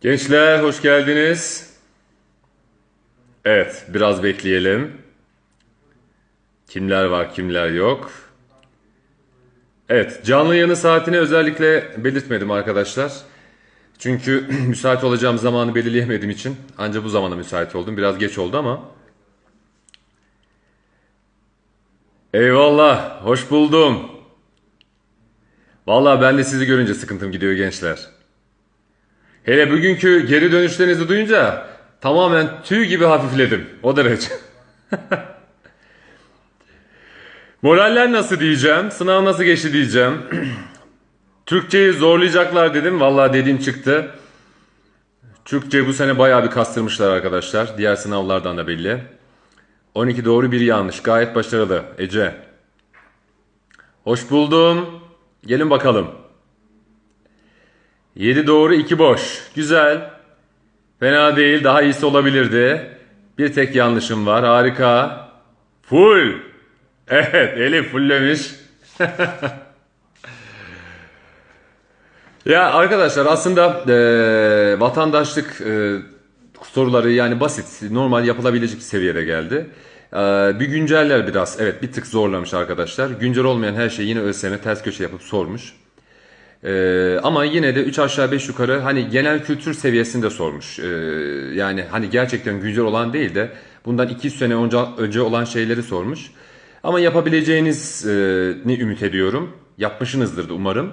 Gençler hoş geldiniz. Evet, biraz bekleyelim. Kimler var, kimler yok. Evet, canlı yayının saatini özellikle belirtmedim arkadaşlar. Çünkü müsait olacağım zamanı belirleyemediğim için ancak bu zamana müsait oldum. Biraz geç oldu ama. Eyvallah, hoş buldum. Vallahi ben de sizi görünce sıkıntım gidiyor gençler. Hele bugünkü geri dönüşlerinizi duyunca tamamen tüy gibi hafifledim. O derece. Moraller nasıl diyeceğim? Sınav nasıl geçti diyeceğim. Türkçeyi zorlayacaklar dedim. Vallahi dediğim çıktı. Türkçe bu sene bayağı bir kastırmışlar arkadaşlar. Diğer sınavlardan da belli. 12 doğru bir yanlış. Gayet başarılı. Ece. Hoş buldum. Gelin bakalım. 7 doğru 2 boş. Güzel. Fena değil. Daha iyisi olabilirdi. Bir tek yanlışım var. Harika. Full. Evet Elif fulllemiş. ya arkadaşlar aslında eee, vatandaşlık eee, soruları yani basit, normal yapılabilecek seviyede geldi. Eee, bir günceller biraz. Evet bir tık zorlamış arkadaşlar. Güncel olmayan her şeyi yine ÖSYM ters köşe yapıp sormuş. Ee, ama yine de 3 aşağı 5 yukarı hani genel kültür seviyesinde sormuş. Ee, yani hani gerçekten güncel olan değil de bundan 200 sene önce, önce olan şeyleri sormuş. Ama yapabileceğiniz e, ne ümit ediyorum. Yapmışsınızdır da umarım.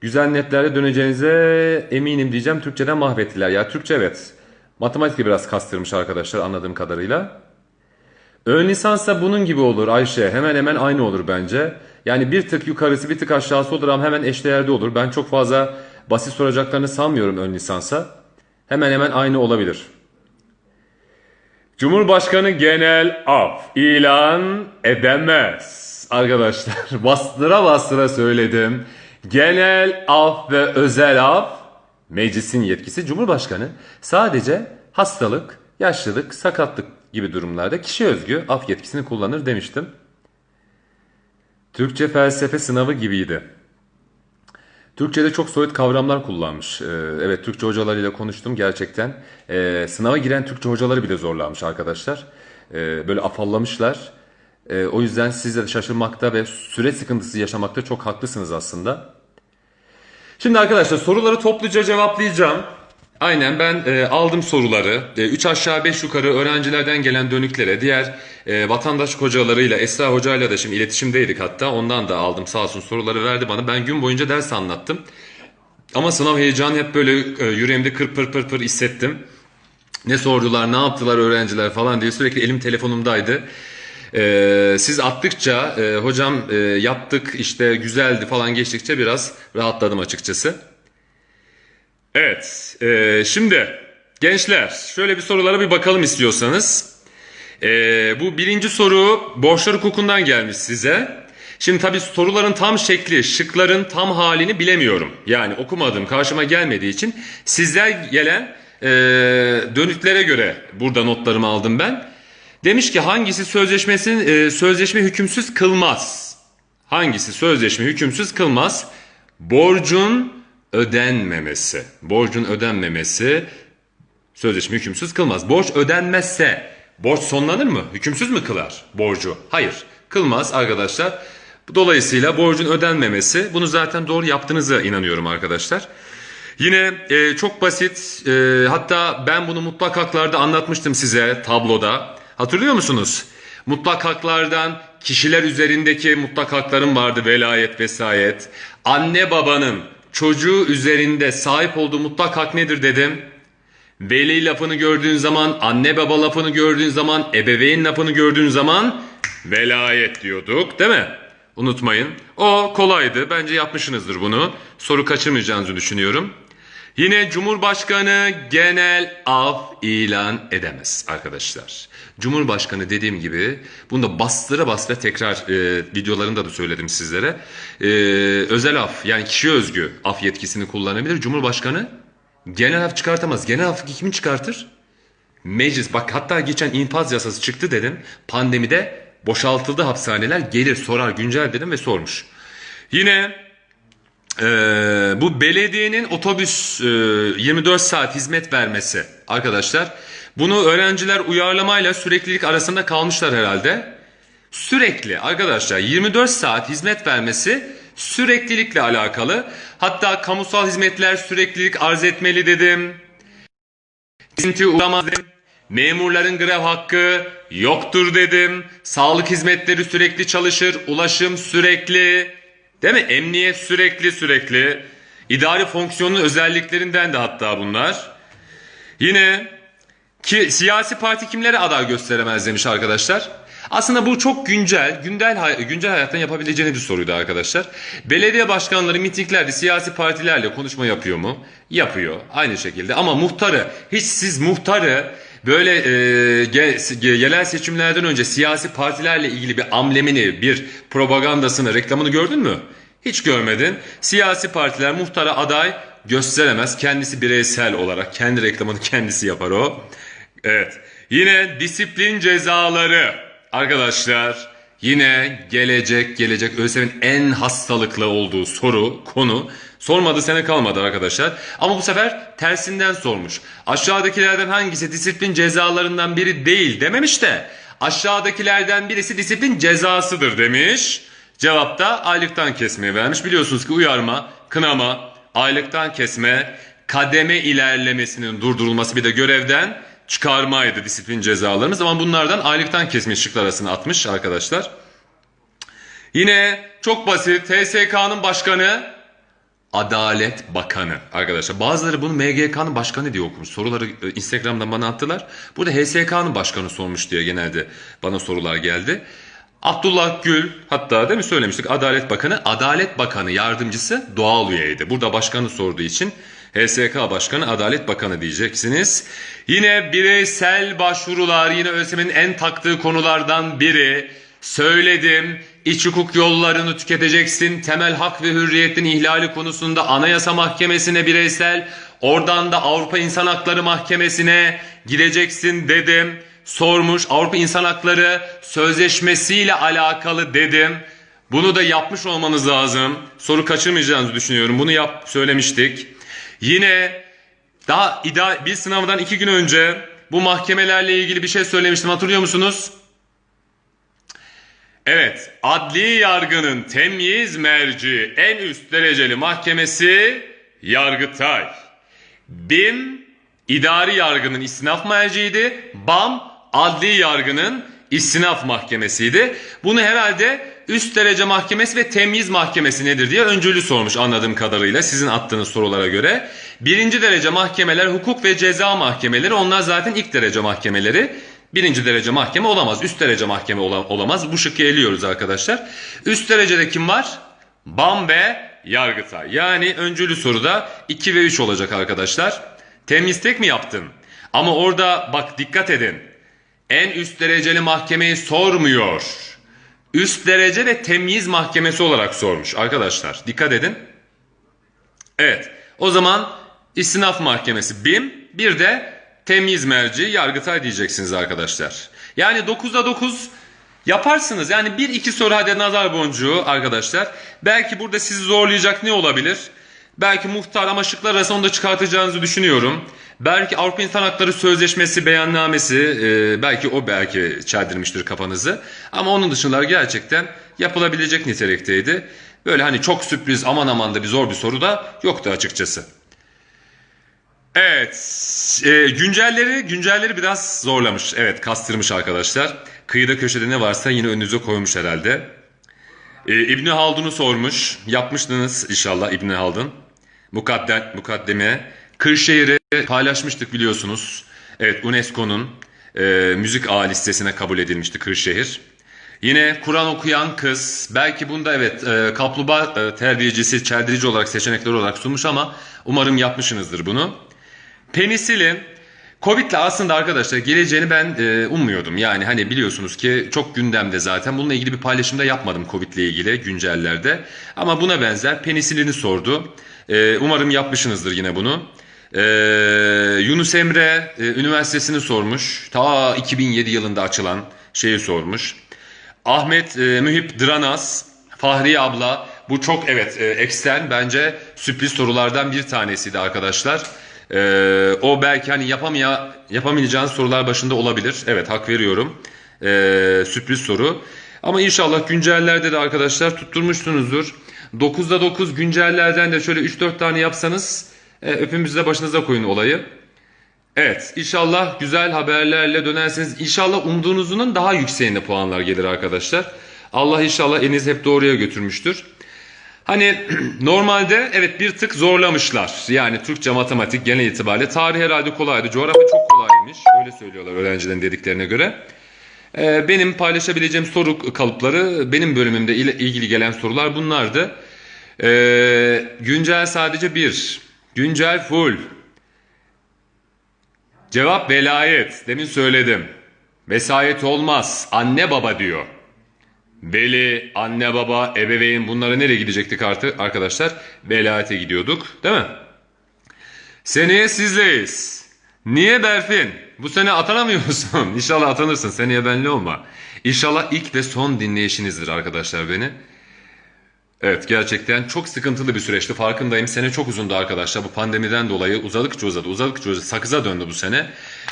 Güzel netlerle döneceğinize eminim diyeceğim. Türkçeden mahvettiler. Ya Türkçe evet. Matematik biraz kastırmış arkadaşlar anladığım kadarıyla. Ön lisans da bunun gibi olur Ayşe. Hemen hemen aynı olur bence. Yani bir tık yukarısı bir tık aşağısı olur ama hemen eşdeğerde olur. Ben çok fazla basit soracaklarını sanmıyorum ön lisansa. Hemen hemen aynı olabilir. Cumhurbaşkanı genel af ilan edemez. Arkadaşlar bastıra bastıra söyledim. Genel af ve özel af meclisin yetkisi Cumhurbaşkanı sadece hastalık, yaşlılık, sakatlık gibi durumlarda kişi özgü af yetkisini kullanır demiştim. Türkçe felsefe sınavı gibiydi. Türkçe'de çok soyut kavramlar kullanmış. Ee, evet Türkçe hocalarıyla konuştum gerçekten. Ee, sınava giren Türkçe hocaları bile zorlanmış arkadaşlar. Ee, böyle afallamışlar. Ee, o yüzden siz de şaşırmakta ve süre sıkıntısı yaşamakta çok haklısınız aslında. Şimdi arkadaşlar soruları topluca cevaplayacağım. Aynen ben e, aldım soruları. 3 aşağı 5 yukarı öğrencilerden gelen dönüklere, diğer e, vatandaş hocalarıyla, Esra hocayla da şimdi iletişimdeydik hatta. Ondan da aldım sağ olsun soruları verdi bana. Ben gün boyunca ders anlattım. Ama sınav heyecanı hep böyle e, yüreğimde kır pır pır pır hissettim. Ne sordular, ne yaptılar öğrenciler falan diye sürekli elim telefonumdaydı. Ee, siz attıkça e, hocam e, yaptık işte güzeldi falan geçtikçe biraz rahatladım açıkçası. Evet, e, şimdi gençler şöyle bir sorulara bir bakalım istiyorsanız. E, bu birinci soru borçlar hukukundan gelmiş size. Şimdi tabii soruların tam şekli, şıkların tam halini bilemiyorum. Yani okumadığım, karşıma gelmediği için sizler gelen e, dönütlere göre burada notlarımı aldım ben. Demiş ki hangisi sözleşmesinin e, sözleşme hükümsüz kılmaz? Hangisi sözleşme hükümsüz kılmaz? Borcun ödenmemesi. Borcun ödenmemesi sözleşme hükümsüz kılmaz. Borç ödenmezse borç sonlanır mı? Hükümsüz mü kılar borcu? Hayır. Kılmaz arkadaşlar. Dolayısıyla borcun ödenmemesi bunu zaten doğru yaptığınıza inanıyorum arkadaşlar. Yine e, çok basit e, hatta ben bunu mutlak haklarda anlatmıştım size tabloda. Hatırlıyor musunuz? Mutlak haklardan kişiler üzerindeki mutlak hakların vardı velayet vesayet. Anne babanın çocuğu üzerinde sahip olduğu mutlak hak nedir dedim. Veli lafını gördüğün zaman, anne baba lafını gördüğün zaman, ebeveyn lafını gördüğün zaman velayet diyorduk değil mi? Unutmayın. O kolaydı. Bence yapmışsınızdır bunu. Soru kaçırmayacağınızı düşünüyorum. Yine Cumhurbaşkanı genel af ilan edemez arkadaşlar. Cumhurbaşkanı dediğim gibi bunu da bastıra bastıra tekrar e, videolarında da söyledim sizlere. E, özel af yani kişi özgü af yetkisini kullanabilir. Cumhurbaşkanı genel af çıkartamaz. Genel af kimin çıkartır? Meclis bak hatta geçen infaz yasası çıktı dedim. Pandemide boşaltıldı hapishaneler gelir sorar güncel dedim ve sormuş. Yine Ee, bu belediyenin otobüs e, 24 saat hizmet vermesi arkadaşlar. Bunu öğrenciler uyarlamayla süreklilik arasında kalmışlar herhalde. Sürekli arkadaşlar 24 saat hizmet vermesi süreklilikle alakalı. Hatta kamusal hizmetler süreklilik arz etmeli dedim. Kesinti uğramaz dedim. Memurların grev hakkı yoktur dedim. Sağlık hizmetleri sürekli çalışır. Ulaşım sürekli. Değil mi? Emniyet sürekli sürekli. İdari fonksiyonun özelliklerinden de hatta bunlar. Yine ki siyasi parti kimlere aday gösteremez demiş arkadaşlar. Aslında bu çok güncel, hay- güncel hayattan yapabileceğiniz bir soruydu arkadaşlar. Belediye başkanları mitinglerde siyasi partilerle konuşma yapıyor mu? Yapıyor aynı şekilde ama muhtarı, hiç siz muhtarı böyle e, ge- seçimlerden önce siyasi partilerle ilgili bir amblemini, bir propagandasını, reklamını gördün mü? Hiç görmedin. Siyasi partiler muhtara aday gösteremez. Kendisi bireysel olarak kendi reklamını kendisi yapar o. Evet. Yine disiplin cezaları. Arkadaşlar yine gelecek gelecek ÖSYM'in en hastalıklı olduğu soru konu sormadı sene kalmadı arkadaşlar. Ama bu sefer tersinden sormuş. Aşağıdakilerden hangisi disiplin cezalarından biri değil dememiş de aşağıdakilerden birisi disiplin cezasıdır demiş. Cevapta aylıktan kesmeye vermiş. Biliyorsunuz ki uyarma, kınama, aylıktan kesme, kademe ilerlemesinin durdurulması bir de görevden çıkarmaydı disiplin cezalarımız. Ama bunlardan aylıktan kesme şıklar arasına atmış arkadaşlar. Yine çok basit TSK'nın başkanı Adalet Bakanı arkadaşlar. Bazıları bunu MGK'nın başkanı diye okumuş. Soruları e, Instagram'dan bana attılar. Burada HSK'nın başkanı sormuş diye genelde bana sorular geldi. Abdullah Gül hatta değil mi söylemiştik Adalet Bakanı. Adalet Bakanı yardımcısı doğal üyeydi. Burada başkanı sorduğu için HSK Başkanı Adalet Bakanı diyeceksiniz. Yine bireysel başvurular yine ÖSYM'in en taktığı konulardan biri. Söyledim iç hukuk yollarını tüketeceksin. Temel hak ve hürriyetin ihlali konusunda Anayasa Mahkemesi'ne bireysel, oradan da Avrupa İnsan Hakları Mahkemesi'ne gideceksin dedim. Sormuş Avrupa İnsan Hakları Sözleşmesi'yle alakalı dedim. Bunu da yapmış olmanız lazım. Soru kaçırmayacağınızı düşünüyorum. Bunu yap söylemiştik. Yine daha bir sınavdan iki gün önce bu mahkemelerle ilgili bir şey söylemiştim hatırlıyor musunuz? Evet, adli yargının temyiz merci en üst dereceli mahkemesi Yargıtay. BİM idari yargının istinaf merciiydi. BAM adli yargının istinaf mahkemesiydi. Bunu herhalde üst derece mahkemesi ve temyiz mahkemesi nedir diye öncülü sormuş anladığım kadarıyla sizin attığınız sorulara göre. Birinci derece mahkemeler hukuk ve ceza mahkemeleri onlar zaten ilk derece mahkemeleri. Birinci derece mahkeme olamaz. Üst derece mahkeme ola- olamaz. Bu şıkkı eliyoruz arkadaşlar. Üst derecede kim var? BAM ve Yargıtay. Yani öncülü soruda 2 ve 3 olacak arkadaşlar. Temiz tek mi yaptın? Ama orada bak dikkat edin. En üst dereceli mahkemeyi sormuyor. Üst derece ve temyiz mahkemesi olarak sormuş arkadaşlar. Dikkat edin. Evet. O zaman istinaf mahkemesi BİM bir de temyiz merci Yargıtay diyeceksiniz arkadaşlar. Yani 9'da 9 yaparsınız. Yani bir iki soru hadi nazar boncuğu arkadaşlar. Belki burada sizi zorlayacak ne olabilir? Belki muhtar ama şıklar arasında onu da çıkartacağınızı düşünüyorum. Belki Avrupa İnsan Hakları Sözleşmesi beyannamesi e, belki o belki çeldirmiştir kafanızı. Ama onun dışında gerçekten yapılabilecek nitelikteydi. Böyle hani çok sürpriz aman aman da bir zor bir soru da yoktu açıkçası. Evet, e, güncelleri güncelleri biraz zorlamış. Evet, kastırmış arkadaşlar. Kıyıda köşede ne varsa yine önünüze koymuş herhalde. E, İbni Haldun'u sormuş. Yapmıştınız inşallah İbni Haldun. Mukaddem, mukaddeme. Kırşehir'i paylaşmıştık biliyorsunuz. Evet, UNESCO'nun e, müzik ağ listesine kabul edilmişti Kırşehir. Yine Kur'an okuyan kız. Belki bunda evet e, kaplumbağa e, terbiyecisi, çeldirici olarak seçenekler olarak sunmuş ama umarım yapmışsınızdır bunu. Penisilin Covid'le aslında arkadaşlar geleceğini ben e, ummuyordum. Yani hani biliyorsunuz ki çok gündemde zaten. Bununla ilgili bir paylaşımda yapmadım Covid'le ilgili güncellerde. Ama buna benzer penisilini sordu. E, umarım yapmışsınızdır yine bunu. E, Yunus Emre e, Üniversitesi'ni sormuş. Ta 2007 yılında açılan şeyi sormuş. Ahmet e, Mühip Dranas, Fahriye abla bu çok evet e, ekstern bence sürpriz sorulardan bir tanesiydi arkadaşlar. Ee, o belki hani yapamaya yapamayacağınız sorular başında olabilir. Evet hak veriyorum. Ee, sürpriz soru. Ama inşallah güncellerde de arkadaşlar tutturmuşsunuzdur. 9'da 9 güncellerden de şöyle 3-4 tane yapsanız e, öpümüzde başınıza koyun olayı. Evet inşallah güzel haberlerle dönerseniz inşallah umduğunuzun daha yükseğinde puanlar gelir arkadaşlar. Allah inşallah eliniz hep doğruya götürmüştür. Hani normalde evet bir tık zorlamışlar. Yani Türkçe, matematik genel itibariyle. Tarih herhalde kolaydı. Coğrafya çok kolaymış. Öyle söylüyorlar öğrencilerin dediklerine göre. Ee, benim paylaşabileceğim soru kalıpları benim bölümümde ile ilgili gelen sorular bunlardı. Ee, güncel sadece bir. Güncel full. Cevap velayet. Demin söyledim. Vesayet olmaz. Anne baba diyor. Veli, anne baba, ebeveyn bunlara nereye gidecektik artık arkadaşlar? Velayete gidiyorduk değil mi? Seneye sizleyiz. Niye Berfin? Bu sene atanamıyor musun? İnşallah atanırsın. Seneye benli olma. İnşallah ilk ve son dinleyişinizdir arkadaşlar beni. Evet gerçekten çok sıkıntılı bir süreçti farkındayım. Sene çok uzundu arkadaşlar bu pandemiden dolayı uzadıkça uzadı uzadıkça uzadı sakıza döndü bu sene.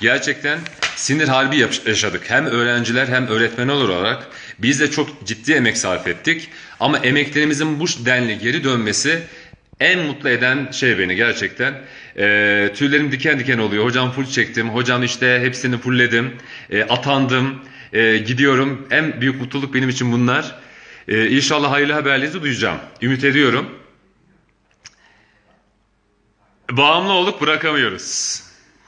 Gerçekten sinir harbi yaş- yaşadık hem öğrenciler hem öğretmenler olarak biz de çok ciddi emek sarf ettik. Ama emeklerimizin bu denli geri dönmesi en mutlu eden şey beni gerçekten. Ee, tüylerim diken diken oluyor. Hocam full çektim. Hocam işte hepsini fullledim. Ee, atandım. Ee, gidiyorum. En büyük mutluluk benim için bunlar. Ee, inşallah hayırlı haberlerinizi duyacağım. Ümit ediyorum. Bağımlı olduk bırakamıyoruz.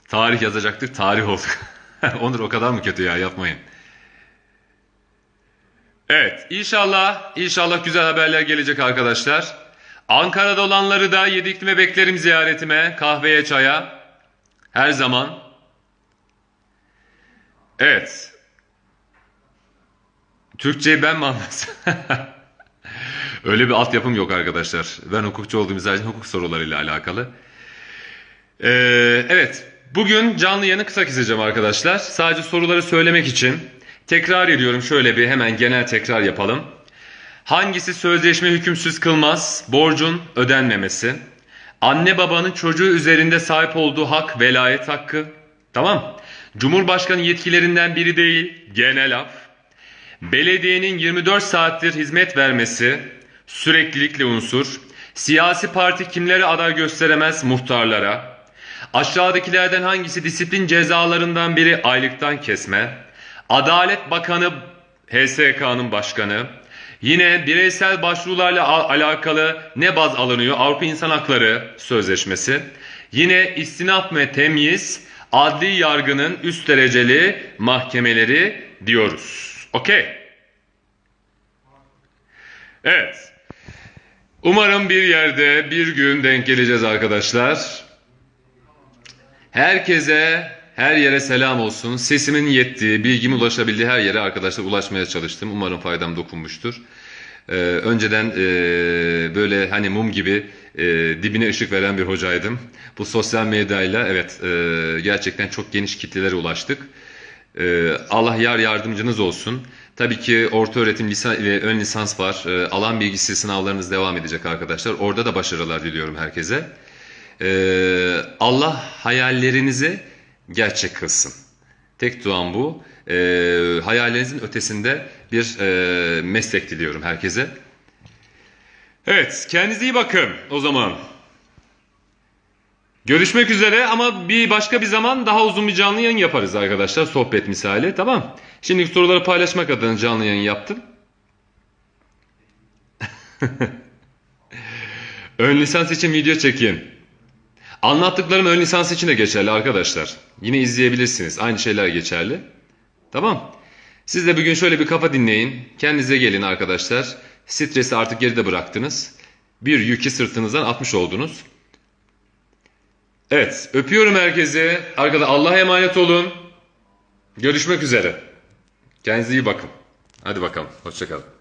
Tarih yazacaktık, tarih olduk. Onur o kadar mı kötü ya yapmayın. Evet inşallah inşallah güzel haberler gelecek arkadaşlar. Ankara'da olanları da yedi iklime beklerim ziyaretime, kahveye, çaya. Her zaman. Evet. Türkçeyi ben mi? Öyle bir altyapım yok arkadaşlar. Ben hukukçu olduğum için hukuk sorularıyla alakalı. Ee, evet. Bugün canlı yayını kısa keseceğim arkadaşlar. Sadece soruları söylemek için. Tekrar ediyorum şöyle bir hemen genel tekrar yapalım. Hangisi sözleşme hükümsüz kılmaz? Borcun ödenmemesi. Anne babanın çocuğu üzerinde sahip olduğu hak velayet hakkı. Tamam. Cumhurbaşkanı yetkilerinden biri değil. Genel af. Belediyenin 24 saattir hizmet vermesi, süreklilikle unsur, siyasi parti kimlere aday gösteremez muhtarlara, aşağıdakilerden hangisi disiplin cezalarından biri aylıktan kesme, Adalet Bakanı HSK'nın başkanı, yine bireysel başvurularla al- alakalı ne baz alınıyor? Avrupa İnsan Hakları Sözleşmesi, yine istinaf ve temyiz, adli yargının üst dereceli mahkemeleri diyoruz. Okey. Evet. Umarım bir yerde bir gün denk geleceğiz arkadaşlar. Herkese, her yere selam olsun. Sesimin yettiği, bilgimin ulaşabildiği her yere arkadaşlar ulaşmaya çalıştım. Umarım faydam dokunmuştur. Ee, önceden e, böyle hani mum gibi e, dibine ışık veren bir hocaydım. Bu sosyal medyayla evet e, gerçekten çok geniş kitlelere ulaştık. Ee, Allah yar yardımcınız olsun. Tabii ki orta öğretim lisan ve ön lisans var. Ee, alan bilgisi sınavlarınız devam edecek arkadaşlar. Orada da başarılar diliyorum herkese. Ee, Allah hayallerinizi gerçek kılsın. Tek duam bu. Ee, hayallerinizin ötesinde bir e, meslek diliyorum herkese. Evet, kendinize iyi bakın o zaman. Görüşmek üzere ama bir başka bir zaman daha uzun bir canlı yayın yaparız arkadaşlar. Sohbet misali tamam. Şimdi soruları paylaşmak adına canlı yayın yaptım. ön lisans için video çekin. Anlattıklarım ön lisans için de geçerli arkadaşlar. Yine izleyebilirsiniz. Aynı şeyler geçerli. Tamam. Siz de bugün şöyle bir kafa dinleyin. Kendinize gelin arkadaşlar. Stresi artık geride bıraktınız. Bir yükü sırtınızdan atmış oldunuz. Evet, öpüyorum herkesi. Arkada Allah'a emanet olun. Görüşmek üzere. Kendinize iyi bakın. Hadi bakalım. Hoşçakalın.